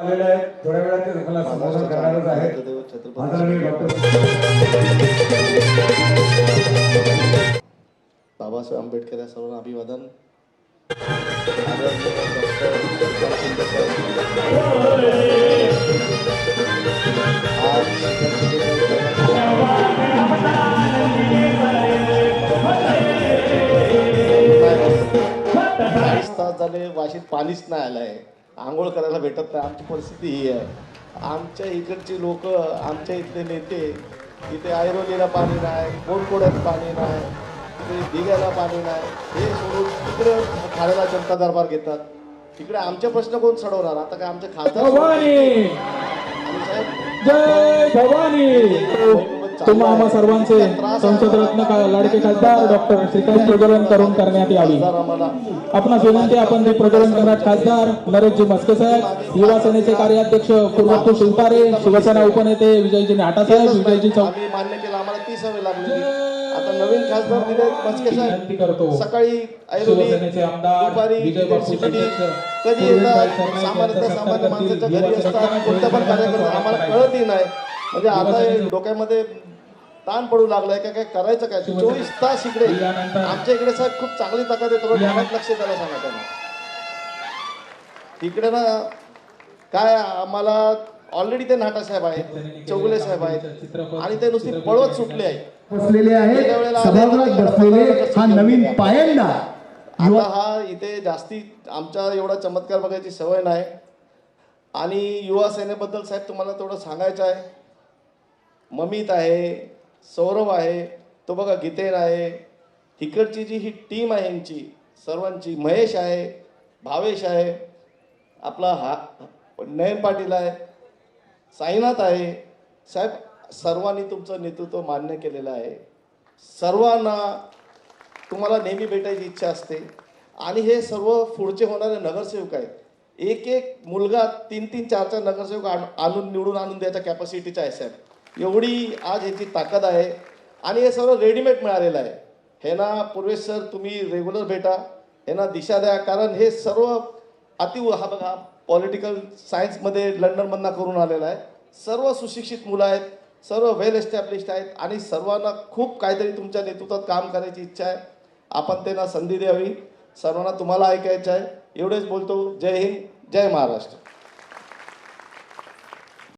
आलेले आहेत थोड्या वेळात ते तुम्हाला संबोधन करणारच आहेत बाबासाहेब आंबेडकर या सर्वांना अभिवादन चाळीस तास झाले वाशीत पाणीच नाही आलं आहे आंघोळ करायला भेटत नाही. आमची परिस्थिती ही आहे. आमच्या इकडची लोक आमच्या इथले नेते इथे ऐरोलीला पाणी नाही कोणकोड्यात पाणी नाही तिकडे दिघ्याला पाणी नाही. हे सोडून तिकडे ठाण्याला जनता दरबार घेतात. तिकडे आमचे प्रश्न कोण सोडवणार? आता काय आमचे खासदार आणि साहेब, जय भवानी! तुम्हा आम्हा सर्वांचे संसदरत्न लाडके खासदार डॉक्टर श्रीकांत प्रज्वलन करून करण्यात यावी आपणास विनंती आपण ते प्रज्वलन करण्यात खासदार नरेशजी मस्के साहेब युवा सेनेचे कार्याध्यक्ष कुर्वतू शिवतारे शिवसेना उपनेते विजयजी नाटा साहेब विजयजी चौक मान्य केलं आम्हाला ती सवय लागली आता नवीन खासदार दिले मस्के विनंती करतो. साहेब सकाळी शिवसेनेचे आमदार दुपारी विजय बापू कधी येतात सरनाईक सामान्य माणसाच्या. घरी असतात कोणत्या पण कार्यक्रम आम्हाला. कळतही नाही म्हणजे आता डोक्यामध्ये ताण पडू लागलाय का काय करायचं काय? चोवीस तास इकडे आमच्या इकडे साहेब खूप चांगली ताकद आहे थोडं यानंतर- ठाण्यात लक्ष द्यायला सांगा त्यांना. तिकडे ना काय आम्हाला ऑलरेडी ते नाटा साहेब आहेत चौगुले साहेब आहेत आणि ते नुसती पळवत सुटले आहे. बसलेले आहेत बसलेले आता हा नवीन पायंडा. आता हा इथे जास्ती आमच्या एवढा चमत्कार बघायची सवय नाही. आणि युवा सेनेबद्दल साहेब तुम्हाला थोडं सांगायचं आहे. ममित आहे सौरव आहे तो बघा गीतेर आहे इकडची जी ही टीम आहे यांची सर्वांची महेश आहे भावेश आहे आपला हा नयन पाटील आहे साईनाथ आहे. साहेब सर्वांनी तुमचं नेतृत्व मान्य केलेलं आहे. सर्वांना तुम्हाला नेहमी भेटायची इच्छा असते. आणि हे सर्व पुढचे होणारे नगरसेवक आहेत. एक एक मुलगा तीन तीन चार चार नगरसेवक आणून निवडून आणून द्यायच्या कॅपॅसिटीचा आहे साहेब. एवढी आज ह्याची ताकद आहे आणि हे सर्व रेडीमेड मिळालेलं आहे. हे ना पूर्वेश सर तुम्ही रेग्युलर भेटा. हे ना दिशा द्या. कारण हे सर्व अति हा बघा पॉलिटिकल सायन्समध्ये लंडनमधनं करून आलेला आहे. सर्व सुशिक्षित मुलं आहेत. सर्व वेल एस्टॅब्लिश्ड आहेत. आणि सर्वांना खूप काहीतरी तुमच्या नेतृत्वात काम करायची इच्छा आहे. आपण त्यांना संधी द्यावी. सर्वांना तुम्हाला ऐकायचं आहे. एवढेच बोलतो. जय हिंद. जय महाराष्ट्र.